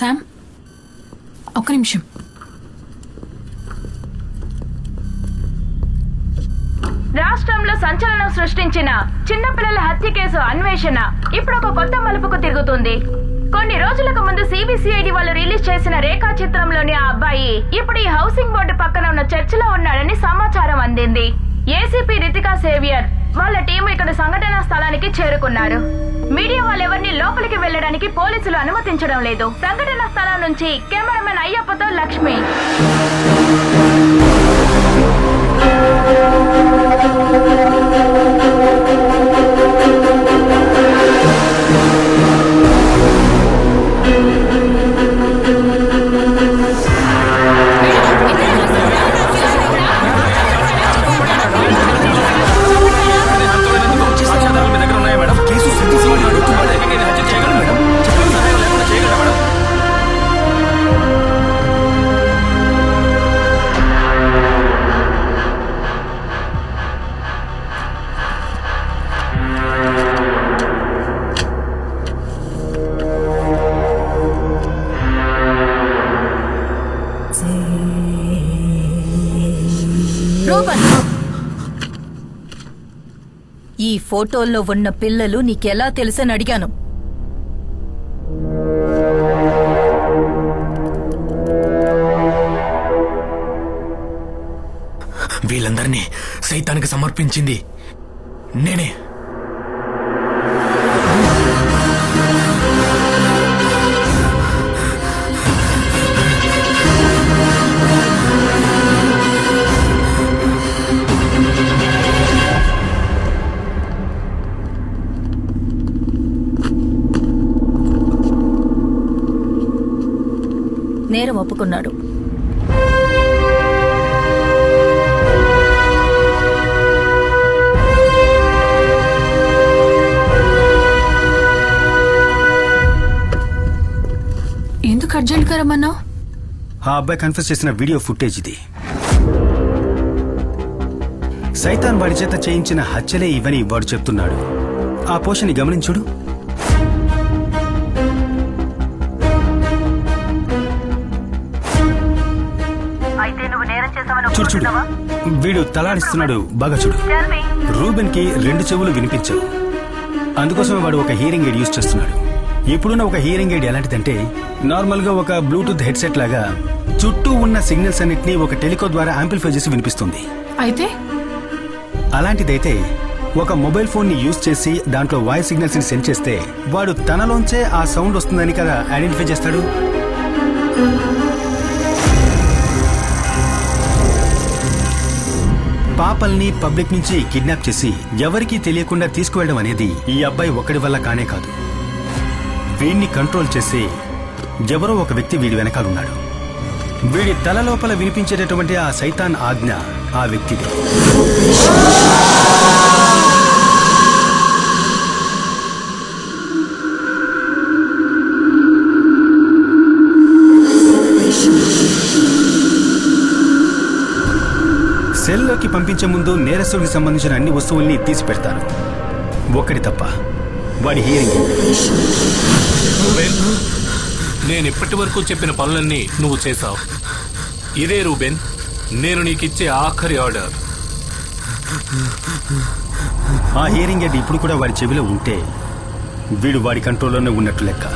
Sam ఒక్క నిమిషం రాష్ట్రంలో సంచలనం సృష్టించిన చిన్నపిల్లల హత్య కేసు అన్వేషణ ఇప్పుడు ఒక కొత్త మలుపుకు తిరుగుతుంది. కొన్ని రోజులకు ముందు సిబిసిఐడి వాళ్ళు రిలీజ్ చేసిన రేఖా చిత్రంలోని ఆ అబ్బాయి ఇప్పుడు ఈ హౌసింగ్ బోర్డు పక్కన ఉన్న చర్చిలో ఉన్నాడని సమాచారం అందింది. ఏసీపీ రితికా సేవియర్ వాళ్ళ టీం ఇక్కడ సంఘటనా స్థలానికి చేరుకున్నారు. మీడియా వాళ్ళెవరిని లోపలికి వెళ్ళడానికి పోలీసులు అనుమతించడం లేదు. సంఘటన స్థలం నుంచి కెమెరామెన్ అయ్యప్పతో లక్ష్మి. రూపన్ ఈ ఫోటోల్లో ఉన్న పిల్లలు నీకెలా తెలుసని అడిగాను. వీళ్ళందరినీ సైతానికి సమర్పించింది నేనే. నేరం ఒప్పుకున్నాడు. ఎందుకు అర్జెంట్గా రమ్మన్నావు? ఆ అబ్బాయి కన్ఫ్యూజ్ చేసిన వీడియో ఫుటేజ్ ఇది. సైతాన్ వాడి చేత చేయించిన హత్యలే ఇవని వాడు చెప్తున్నాడు. ఆ పోషని గమనించుడు. చూడు చూడు వీడు తలాడిస్తున్నాడు. బాగా చూడు. రూబెన్కి రెండు చెవులు వినిపించవు. అందుకోసమే వాడు ఒక హియరింగ్ ఎయిడ్ యూజ్ చేస్తున్నాడు. ఇప్పుడున్న ఒక హియరింగ్ ఎయిడ్ ఎలాంటిదంటే నార్మల్గా ఒక బ్లూటూత్ హెడ్సెట్ లాగా చుట్టూ ఉన్న సిగ్నల్స్ అన్నిటినీ ఒక టెలికో ద్వారా యాంప్లిఫై చేసి వినిపిస్తుంది. అయితే? అలాంటిదైతే ఒక మొబైల్ ఫోన్ని యూజ్ చేసి దాంట్లో వాయిస్ సిగ్నల్స్ని సెండ్ చేస్తే వాడు తనలోంచే ఆ సౌండ్ వస్తుందని కదా ఐడెంటిఫై చేస్తాడు? పాపల్ని పబ్లిక్ నుంచి కిడ్నాప్ చేసి ఎవరికీ తెలియకుండా తీసుకువెళ్ళడం అనేది ఈ అబ్బాయి ఒక్కడి వల్ల కానే కాదు. వీడిని కంట్రోల్ చేసి ఎవరో ఒక వ్యక్తి వీడి వెనకాలన్నాడు. వీడి తల లోపల వినిపించేటటువంటి ఆ సైతాన్ ఆజ్ఞ ఆ వ్యక్తిది. సెల్లోకి పంపించే ముందు నేరస్తుడికి సంబంధించిన అన్ని వస్తువుల్ని తీసి పెడతారు ఒక్కడి తప్ప వాడి హియరింగ్ రూబెన్ నేను ఇప్పటి వరకు చెప్పిన పనులన్నీ నువ్వు చేశావు. ఇదే రూబెన్ నేను నీకిచ్చే ఆఖరి ఆర్డర్ ఆ హియరింగ్ ఎడ్ ఇప్పుడు కూడా వాడి చెవిలో ఉంటే వీడు వాడి కంట్రోల్లోనే ఉన్నట్టు లెక్క.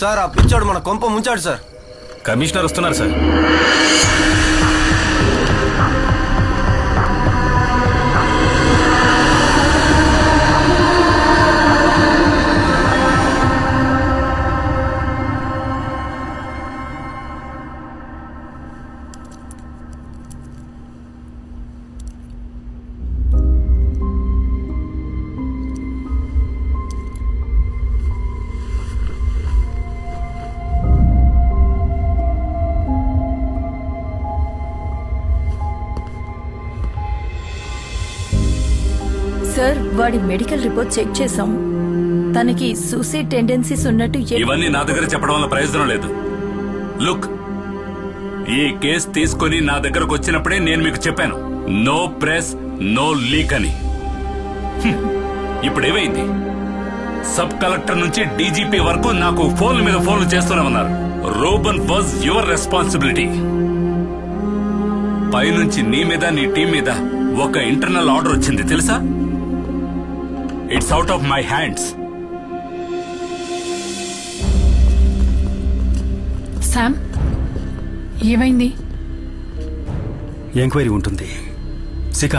సార్ ఆ పిచ్చోడు మన కొంప ముంచాడు సార్. కమిషనర్ వస్తున్నారు సార్. వాడి మెడికల్ రిపోర్ట్ చెక్ చేసాం తనకి సూసైడ్ టెండెన్సీస్ ఉన్నట్టు ఇవన్నీ నా దగ్గర చెప్పడం వల్ల ప్రయోజనం లేదు. లుక్ ఈ కేసు తీసుకొని నా దగ్గరకు వచ్చినప్పుడే నేను మీకు చెప్పాను. నో ప్రెస్ నో లీక్ అని. ఇప్పుడు ఏమైంది? సబ్ కలెక్టర్ నుంచి డీజీపీ వరకు నాకు ఫోన్ల మీద ఫోన్లు చేస్తూనే ఉన్నారు. Ruben was your responsibility. పైనుంచి నీ మీద నీ టీం మీద ఒక ఇంటర్నల్ ఆర్డర్ వచ్చింది తెలుసా? It's out of my hands Sam ఏమైంది? ఎంక్వైరీ ఉంటుంది. శిఖ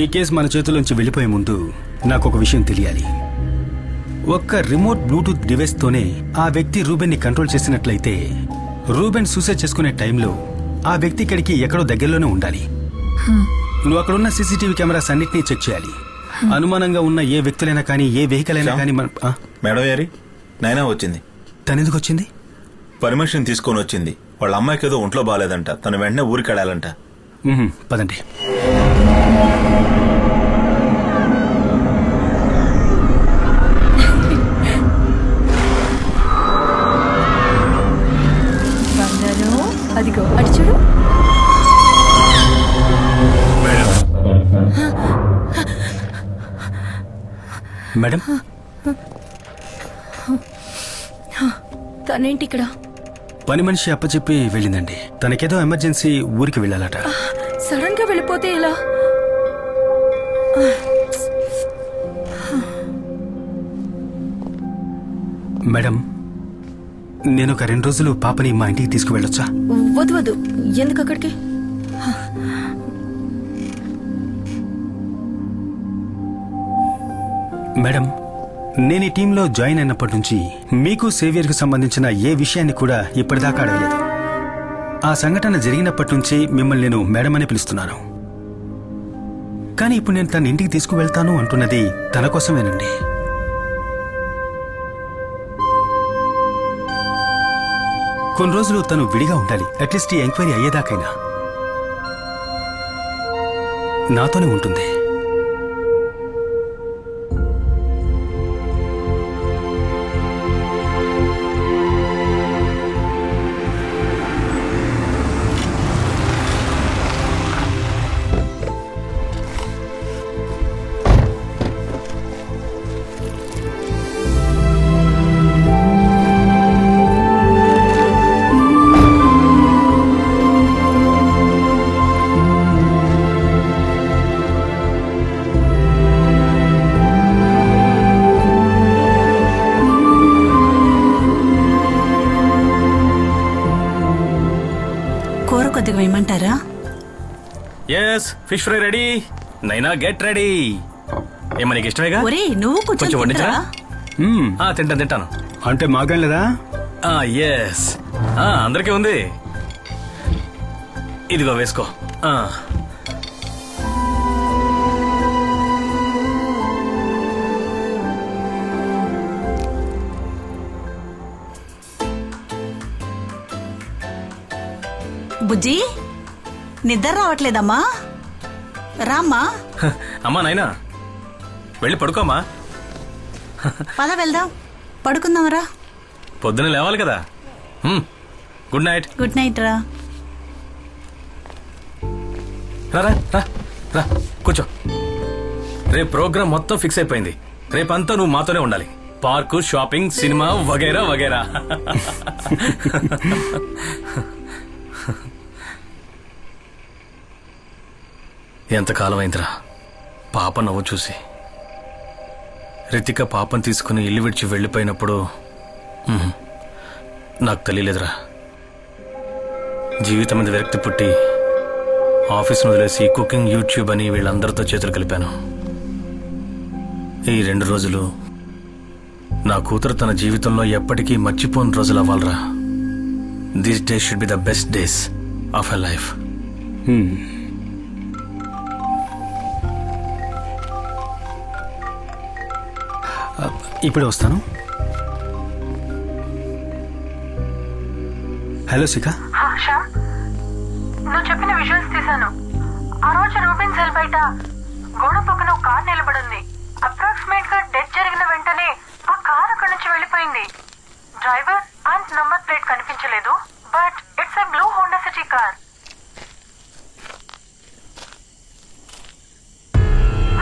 ఈ కేసు మన చేతుల్లోంచి వెళ్ళిపోయే ముందు నాకు ఒక విషయం తెలియాలి. ఒక్క రిమోట్ బ్లూటూత్ డివైస్తోనే ఆ వ్యక్తి రూబెన్ని కంట్రోల్ చేసినట్లయితే రూబెన్ సూసైడ్ చేసుకునే టైంలో ఆ వ్యక్తి ఇక్కడికి ఎక్కడో దగ్గరలోనే ఉండాలి. నువ్వు అక్కడున్న సీసీటీవీ కెమెరాస్ అన్నిటినీ చెక్ చేయాలి. అనుమానంగా ఉన్న ఏ వ్యక్తులైనా కానీ ఏ వెహికల్ అయినా? కానీ మన మేడం గారి నైనా వచ్చింది. తనెందుకు వచ్చింది పర్మిషన్ తీసుకొని వచ్చింది. వాళ్ళ అమ్మాయికి ఏదో ఒంట్లో బాగాలేదంట. తను వెంటనే ఊరికి వెళ్ళాలంట పదండి. మేడం? తనేంటి ఇక్కడ పని మనిషి అప్పచెప్పి వెళ్ళిందండి. తనకేదో ఎమర్జెన్సీ ఊరికి వెళ్ళాలట. సడన్గా వెళ్ళిపోతే ఎలా? మేడం నేను ఒక రెండు రోజులు పాపని మా ఇంటికి తీసుకువెళ్ళొచ్చా? వద్దు వద్దు. ఎందుకు అక్కడికి? మేడం నేను ఈ టీంలో జాయిన్ అయినప్పటి నుంచి మీకు సేవియర్కి సంబంధించిన ఏ విషయాన్ని కూడా ఇప్పటిదాకా అడగలేదు. ఆ సంఘటన జరిగినప్పటి నుంచి మిమ్మల్ని నేను మేడం అని పిలుస్తున్నాను. కానీ ఇప్పుడు నేను తన ఇంటికి తీసుకువెళ్తాను అంటున్నది తన కోసమేనండి. కొన్ని రోజులు తను విడిగా ఉండాలి అట్లీస్ట్ ఈ ఎంక్వైరీ అయ్యేదాకైనా. నాతోనే ఉంటుంది. వేయమంటారా yes fish fry ready Naina get ready ఏమో నీకు ఇష్టమేగా? ఒరే నువ్వు కొంచెం కొంచెం వండించరా? మ్మ్. ఆ, తింటాను తింటాను. అంటే మాగం లేదా? ఎస్ అందరికీ ఉంది. ఇదిగో వేసుకో. ఆ, బుజ్జి నిద్ర రావట్లేదమ్మా. రామ్మా. అమ్మా నాయనా వెళ్ళి పడుకోమా పద వెళ్దాం. పడుకుందాంరా పొద్దున లేవాలి కదా. Good night. గుడ్ నైట్ రా, రా రా కూర్చో. రేపు ప్రోగ్రామ్ మొత్తం ఫిక్స్ అయిపోయింది. రేపంతా నువ్వు మాతోనే ఉండాలి. పార్కు షాపింగ్ సినిమా వగైరా వగైరా. ఎంతకాలమైందిరా పాప నవ్వు చూసి. రితిక పాపం తీసుకుని ఇల్లు విడిచి వెళ్ళిపోయినప్పుడు నాకు తెలియలేదురా. జీవితం మీద విరక్తి పుట్టి ఆఫీస్ను వదిలేసి కుకింగ్ యూట్యూబ్ అని వీళ్ళందరితో చేతులు కలిపాను. ఈ రెండు రోజులు నా కూతురు తన జీవితంలో ఎప్పటికీ మర్చిపోని రోజులు అవ్వాలరా. This day should be the best days of a life ఇప్పుడే వస్తాను. హలో శిఖ. శ్యామ్. నువ్వు చెప్పిన విజువల్స్ తీశాను. ఆ రోజు రూబిన్ సెల్ బయట గోడ పక్కన ఒక కార్ నిలబడింది. అప్రాక్సిమేట్గా డెత్ జరిగిన వెంటనే ఆ కార్ అక్కడి నుంచి వెళ్ళిపోయింది. డ్రైవర్ అండ్ నంబర్ ప్లేట్ కనిపించలేదు but it's a blue Honda City car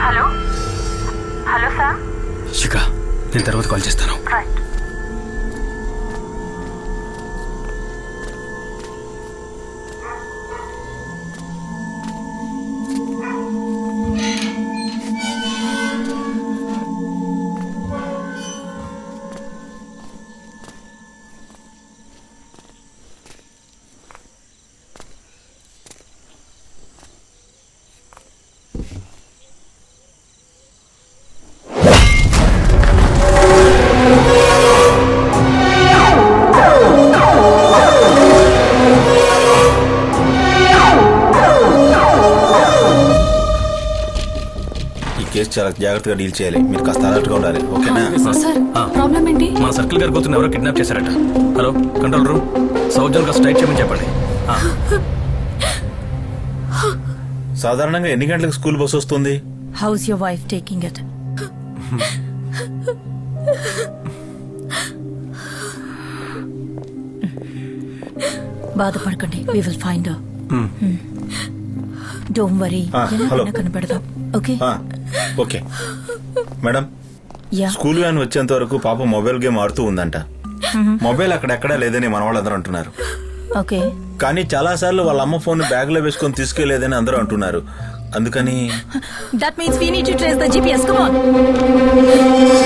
hello hello నేను తర్వాత కాల్ చేస్తాను. జాగ్రత్తగా డీల్ చేయాలి. మీరు కాస్త అలర్ట్గా ఉండాలి. ఓకేనా? సార్. ప్రాబ్లం ఏంటి? మన సర్కిల్ గారి కూతురు ఎవరో కిడ్నాప్ చేశారట. Hello control room. South zone straight చేయమని చెప్పండి. సాధారణంగా ఎన్ని గంటలకు స్కూల్ బస్ వస్తుంది? How's your wife taking it బాధపడకండి we will find don't worry Ah, hello. కనపడదాం. ఓకే ఆ, okay. Madam yeah. School van వచ్చేంత వరకు పాప మొబైల్ గేమ్ ఆడుతూ ఉందంట. మొబైల్ అక్కడెక్కడా లేదని మన వాళ్ళందరూ అంటున్నారు. ఓకే. కానీ చాలా సార్లు వాళ్ళ అమ్మ ఫోన్ బ్యాగ్లో వేసుకొని తీసుకెళ్ళేదని అందరూ అంటున్నారు. అందుకని that means we need to trace the GPS come on